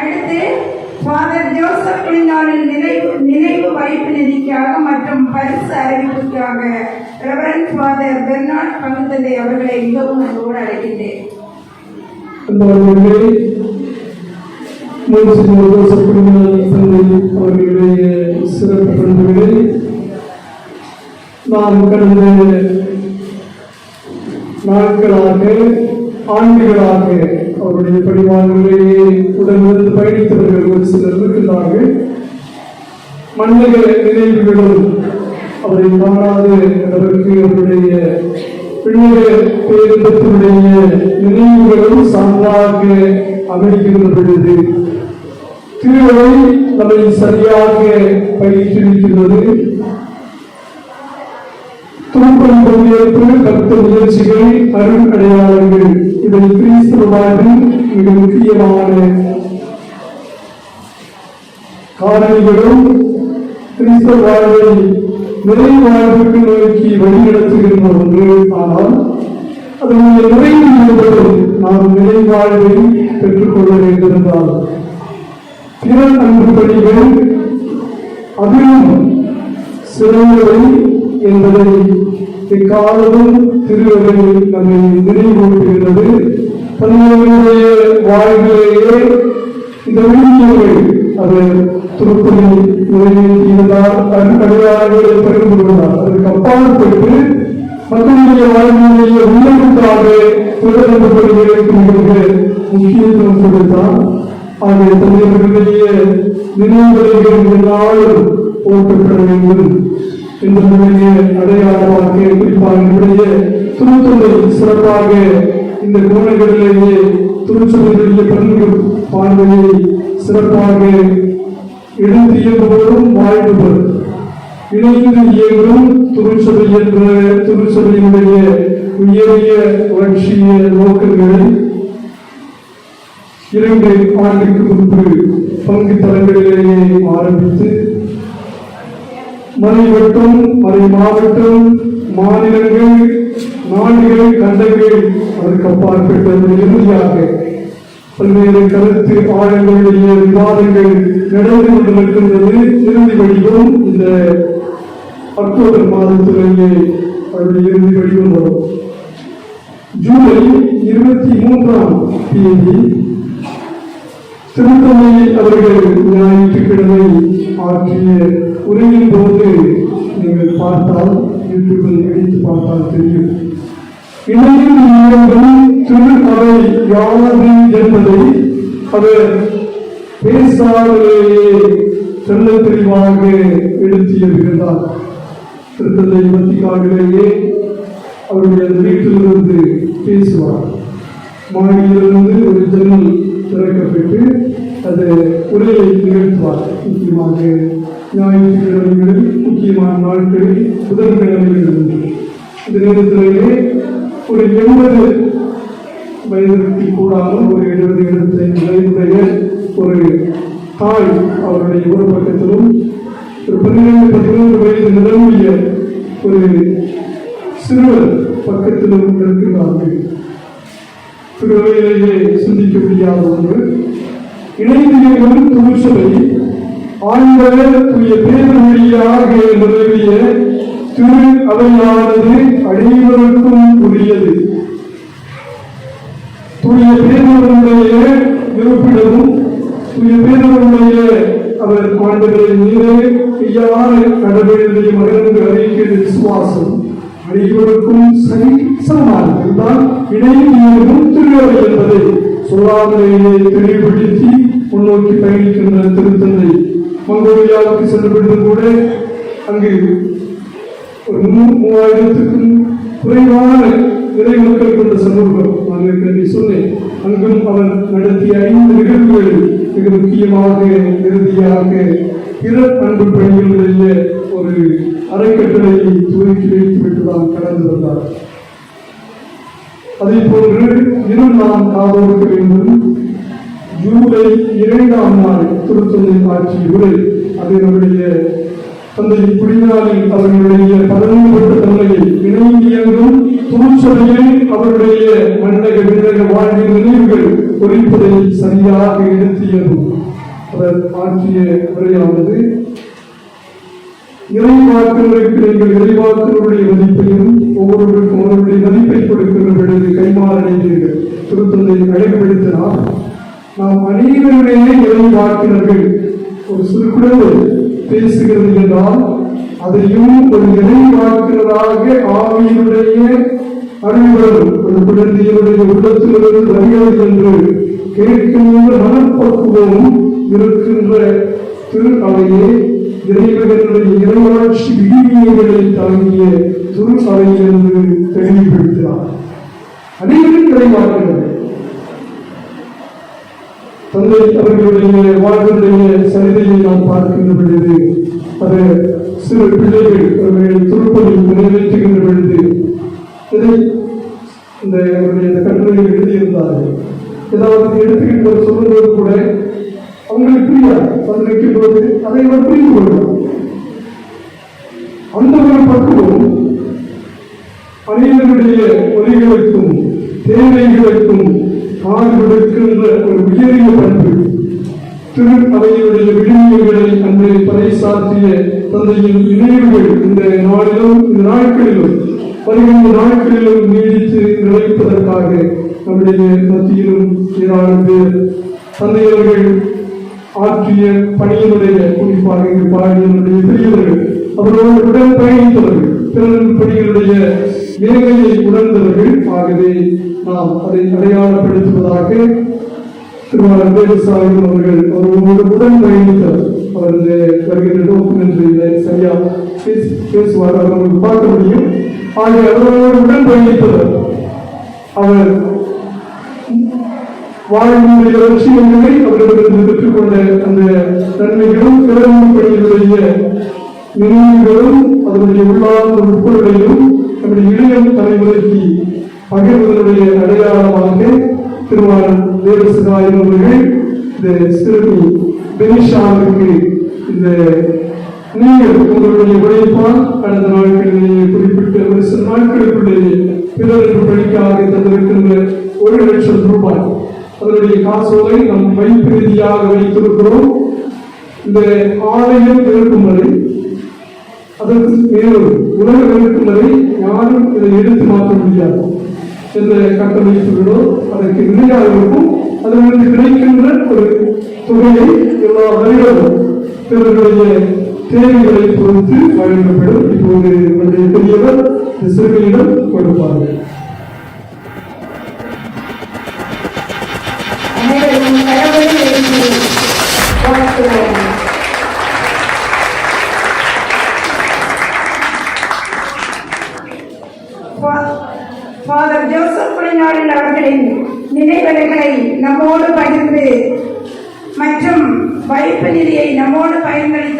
அடுத்து father Joseph குளிநாளின் நினைவு நினைவு வைப்பு நிதிக்காக மற்றும் பரிசு அறிவிப்புக்காக ரெவரன் ஃபாதர் பெர்னாட் பங்குத்தந்தை அவர்களை மிகவும் அன்போடு அழைக்கின்றேன். அவர்களுடைய சிறப்பு பண்புகளை நாம் கடந்த நாட்களாக ஆண்டுகளாக அவருடைய பணிவாளர்களையே உடனிருந்து பயணித்தவர்கள் ஒரு சிலர் இருக்கின்றார்கள் மன்னக நினைவுகளும் அவரை காணாது அவருக்கு அவருடைய பிள்ளைய பேருந்தத்தினுடைய நினைவுகளும் சான்றாக அமைகின்ற பொழுது திருவரை நம்மை சரியாக பயிற்றுவிக்கின்றது. துன்பம் பங்கேற்பு கருத்து முயற்சிகள் அருள் அடையாளங்கள் இவை கிறிஸ்தவ வாழ்வில் மிக முக்கியமான காரணிகளும் கிறிஸ்தவ வாழ்வை நிறை வாழ்வுக்கு நோக்கி வழிநடத்துகின்ற ஒன்று. ஆனால் அதனுடைய நிறைவு என்பதும் நாம் நிறை வாழ்வை பெற்றுக்கொள்ள வேண்டியிருந்தால் பிற அன்பு பணிகள் அதிலும் சிறந்தவை என்பதை இக்காலமும் திருவரை நம்மை நினைவூட்டுகிறது தன்னுடைய வாழ்விலேயே இந்த ஊழியர்கள் அது திருப்பதி நிறைவேற்றியிருந்தார் அடையாளங்களை பகிர்ந்து கொண்டார் அதற்கு அப்பாற்பட்டு மக்களுடைய வாழ்விலேயே உண்மைக்காக தொடர்பு மிக முக்கியத்துவம் கொடுத்தார் ஆகிய தலைவர்களுடைய நினைவுகளை நாளும் போற்றப்பட வேண்டும். என்பதனுடைய அடையாளமாக குறிப்பாக என்னுடைய திருத்தொலை சிறப்பாக இந்த கோணங்களிலேயே திருச்சபைகளுடைய பண்பு பார்வையை சிறப்பாக எடுத்து இயங்குவதும் வாழ்வுவர் இணைந்து இயங்கும் திருச்சபை என்ற திருச்சபையினுடைய உயரிய வளர்ச்சிய நோக்கங்களை இரண்டு ஆண்டுக்கு முன்பு பங்கு தளங்களிலேயே ஆரம்பித்து மலைவட்டம் மலை மாவட்டம் மாநிலங்கள் நாடுகள் கண்டங்கள் அதற்கு அப்பாற்பட்டது இறுதியாக. பல்வேறு கருத்து ஆழங்களுடைய விவாதங்கள் நடந்து கொண்டிருக்கின்றது இறுதி வடிவம் இந்த அக்டோபர் மாதத்திலேயே அதனுடைய இறுதி வடிவம் வரும். ஜூலை இருபத்தி மூன்றாம் தேதி திருத்தந்தை அவர்கள் ஞாயிற்றுக்கிழமை ஆற்றிய உரையின் போது நீங்கள் பார்த்தால் யூடியூபில் எடுத்து பார்த்தால் தெரியும். இணையும் இயங்கும் திரு அவை யாது என்பதை அவர் பேசாமலேயே தெல்ல தெளிவாக எடுத்து எழுதுகிறார் திருத்தந்தை வத்திக்காவிலேயே அவருடைய அந்த வீட்டிலிருந்து பேசுவார். மாடியிலிருந்து ஒரு ஜன்னல் திறக்கப்பட்டு அது உரையை நிகழ்த்துவார். முக்கியமாக ஞாயிற்றுக்கிழமைகளில் முக்கியமான நாட்களில் புதன்கிழமைகளிலிருந்து இந்த நேரத்திலேயே ஒரு எண்பது வயதிற்கு கூடாமல் ஒரு எழுபது எழுபத்தைந்து வயதுடைய ஒரு தாய் அவருடைய ஒரு பக்கத்திலும் ஒரு பதினேழு பதிமூன்று வயது நிலவிய ஒரு சிறுவர் பக்கத்திலும் இருக்கிறார்கள் திருவையிலேயே சிந்திக்க முடியாத ஒன்று. இணைந்து தொழிற்சபை ஆண்டவருக்குரிய ஆண்டவர் நிறுவிய திரு அவையானது அனைவருக்கும் உரியது. தூய பேருடைய இருப்பிடமும் தூய அவர் ஆண்டுகளை மீது கையாள கடவுளுடைய மகனுக்கு அறிவிக்கிற விசுவாசம். அனைவருக்கும் சரி சமமானது. இதுதான் இணையும் திருவரை என்பதை. சொல்லாமலேயே தெளிவுபடுத்தி முன்னோக்கி பயணிக்கின்ற திருத்தந்தை சென்ற பொழுது கூட அங்கு ஒரு மூவாயிரத்துக்கும் குறைவான நிறை மக்கள் கொண்ட சமூகம் நான் ஏற்கனவே சொன்னேன் அங்கும் அவன் நடத்திய ஐந்து நிகழ்வுகள் மிக முக்கியமாக இறுதியாக பிற அன்பு பணிகளில் ஒரு அறக்கட்டளையை துவக்கி வைத்துவிட்டு தான் கடந்து வந்தார். அதே போன்று இன்னும் நாம் காதோடுக்க வேண்டும் ஜூலை இரண்டாம் நாள் திருத்தந்தை ஆட்சி உரை அது நம்முடைய தந்தை புரியாளில் அவர்களுடைய பலன்பட்ட தன்மையை இணைந்தியங்கும் துணிச்சலையில் அவருடைய மண்டக விண்ணக வாழ்வின் நினைவுகள் ஒழிப்பதை சரியாக எடுத்தியதும் அவர் ஆற்றிய உரையானது இறைவாக்கங்களுக்கு நீங்கள் இறைவாக்குகளுடைய மதிப்பையும் ஒவ்வொருவருக்கும் அவருடைய மதிப்பை கொடுக்கின்ற பொழுது கைமாறடைந்தீர்கள். திருத்தந்தை அழைப்படுத்தினார் நாம் அனைவருடைய இறைவாக்கினர்கள் ஒரு சிறு குழந்தை பேசுகிறது என்றால் அதையும் ஒரு இறைவாக்கினராக ஆவியினுடைய அறிவுடன் ஒரு குழந்தையினுடைய உள்ளத்திலிருந்து அறியாது என்று கேட்கின்ற மனப்பக்குவம் இருக்கின்ற திரு அவையே இறைவர்களுடைய இறைவாட்சி விதிவியங்களை தாங்கிய திரு அவை என்று தெளிவுபடுத்தினார். அனைவரும் இறைவாக்கினர்கள் தந்தை அவர்களுடைய வாழ்வுடைய சரிதையை நாம் பார்க்கின்ற பொழுது அது சிறு பிள்ளைகள் அவர்கள் துருப்பதில் நிறைவேற்றுகின்ற பொழுது இதை இந்த அவருடைய இந்த கட்டுரையில் எழுதியிருந்தார்கள். ஏதாவது எடுத்துக்கிட்டு சொல்லும்போது கூட அவங்களுக்கு புரியாது. வந்து வைக்கும் போது அதை அவர் புரிந்து கொள்வார். அந்த ஒரு பக்குவம் அனைவருடைய ஒலிகளுக்கும் தேவைகளுக்கும் காது கொடுக்கின்ற ஒரு உயரிய பண்பு. திரு அவையுடைய விழுமியங்களை அன்று பறைசாற்றிய தந்தையின் நினைவுகள் இந்த நாளிலும் இந்த நாட்களிலும் வருகின்ற நாட்களிலும் நீடித்து நிலைப்பதற்காக நம்முடைய மத்தியிலும் ஏராளம் பேர் தந்தையர்கள் ஆற்றிய பணியினுடைய குறிப்பாக இங்கு பாடியனுடைய பெரியவர்கள் அவரோடு உடன் பயணித்தவர்கள் பிறரின் பணிகளுடைய வேலையை உணர்ந்தவர்கள் ஆகவே நாம் அதை அடையாளப்படுத்துவதாக திருமணம் தேவசாமி அவர்கள் அவர்களோடு உடன் பயணித்தார் அவரது வருகின்ற நோக்கம் என்று இதை சரியா பேசுவார். அவர் பார்க்க முடியும். ஆகிய அவர்களோடு உடன் பயணித்தவர் அவர். வாழ்வினுடைய லட்சியங்களை அவர்களிடம் பெற்றுக்கொண்ட அந்த நன்மைகளும் பிறந்த பணிகளுடைய நினைவுகளும் அதனுடைய உள்ளார்ந்த உட்பொருளையும் நம்முடைய இளையம் தலைமுறைக்கு பகிர்வதனுடைய அடையாளமாக திருவாரூர் தேவசிகாயம் அவர்கள் இந்த சிறுமி பெனிஷாவுக்கு இந்த நீங்கள் உங்களுடைய உழைப்பால் கடந்த நாட்களிலேயே குறிப்பிட்ட ஒரு சில நாட்களுக்குள்ளேயே பிறருக்கு படிக்காக தந்திருக்கின்ற ஒரு லட்சம் ரூபாய். அதனுடைய காசோலை நம் வைப்பு ரீதியாக வைத்திருக்கிறோம். இந்த ஆலயம் இருக்கும் வரை அதற்கு மேலும் உலக இருக்கும் வரை யாரும் இதை எடுத்து மாற்ற முடியாது என்ற கட்டமைப்புகளோ அதற்கு நிலையாக இருக்கும் அதிலிருந்து கிடைக்கின்ற ஒரு தொகையை எல்லா வரிகளும் பிறருடைய தேவைகளை பொறுத்து வழங்கப்படும். இப்போது நம்முடைய பெரியவர் இந்த சிறுமியிடம் கொடுப்பார்கள் Thank you. ஜோசப் புலிநாடன் அவர்களின் நினைவலைகளை நம்மோடு பகிர்ந்து மற்றும் வைப்பு நிதியை நம்மோடு பகிர்ந்தளித்த